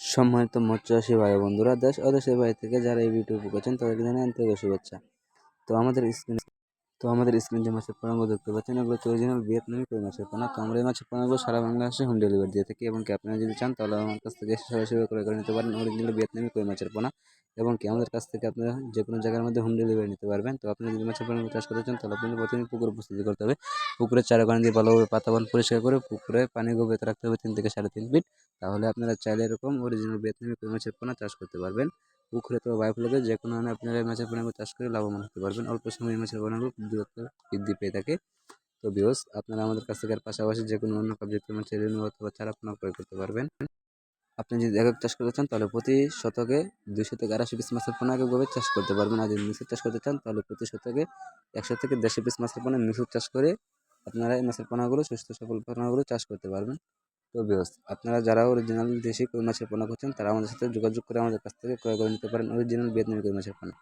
সম্মানিত মৎস্যচাষী ভাই বন্ধুরা, দেশ ও দেশের বাইরে থেকে যারা এই ভিডিও করছেন, তাদেরকে জানাই আন্তরিক শুভেচ্ছা। তো আমাদের স্ক্রিনে তো আমাদের স্ক্রিন যে মাছের পোনাগুলো দেখতে পাচ্ছেন, এগুলো হচ্ছে অরিজিনাল ভিয়েতনামি কই মাছের পোনা তো আমরা এই মাছের পোনাগুলো সারা বাংলাদেশে হোম ডেলিভারি দিয়ে থাকি এবং কি আপনারা যদি চান তাহলে আমার কাছ থেকে সরাসরি ক্রয় করে নিতে পারেন অরিজিনাল ভিয়েতনামি কই মাছের পোনা এবং কি আমাদের কাছ থেকে আপনারা যে কোনো জায়গার মধ্যে হোম ডেলিভারি নিতে পারবেন। তো আপনি যদি মাছের পোনাগুলো চাষ করতে চান তাহলে আপনি প্রথমে পুকুর প্রস্তুতি করতে হবে। পুকুরের চারাগান দিয়ে ভালোভাবে পাতাবান পরিষ্কার করে পুকুরে পানি গভীরতা রাখতে হবে তিন থেকে সাড়ে তিন ফিট তাহলে আপনারা চাইলে এরকম অরিজিনাল ভিয়েতনামি কই মাছের পোনা চাষ করতে পারবেন। পুকুরে তো বায়োফ্লোকে যে কোনো ধরনের আপনারা মাছের পোনাগুলো চাষ করে লাভবান হতে পারবেন। অল্প সময়ে মাছের পোনাগুলো দূরত্ব বৃদ্ধি পেয়ে থাকে। তো বিয়স আপনারা আমাদের কাছ থেকে পাশাপাশি যে কোনো অন্য কার্যক্রম মাছের অথবা চারা পোনা ক্রয় করতে পারবেন। আপনি যদি একক চাষ করতে চান, তাহলে প্রতি শতকে দুইশো থেকে আড়াইশো পিস মাছের পোনা এককভাবে চাষ করতে পারবেন। আর যদি মিশুর চাষ করতে চান, তাহলে প্রতি শতকে একশো থেকে দেড়শো পিস মাছের পোনা মিশুর চাষ করে আপনারা এই মাছের পোনাগুলো সুস্থ সফল পোনাগুলো চাষ করতে পারবেন। তো বিয়স আপনারা যারা অরিজিনাল দেশি কই মাছের পোনা খুঁজছেন তারা আমাদের সাথে যোগাযোগ করে আমাদের কাছ থেকে ক্রয় করে নিতে পারেন। অরিজিনাল ভিয়েতনামি কই মাছের পোনা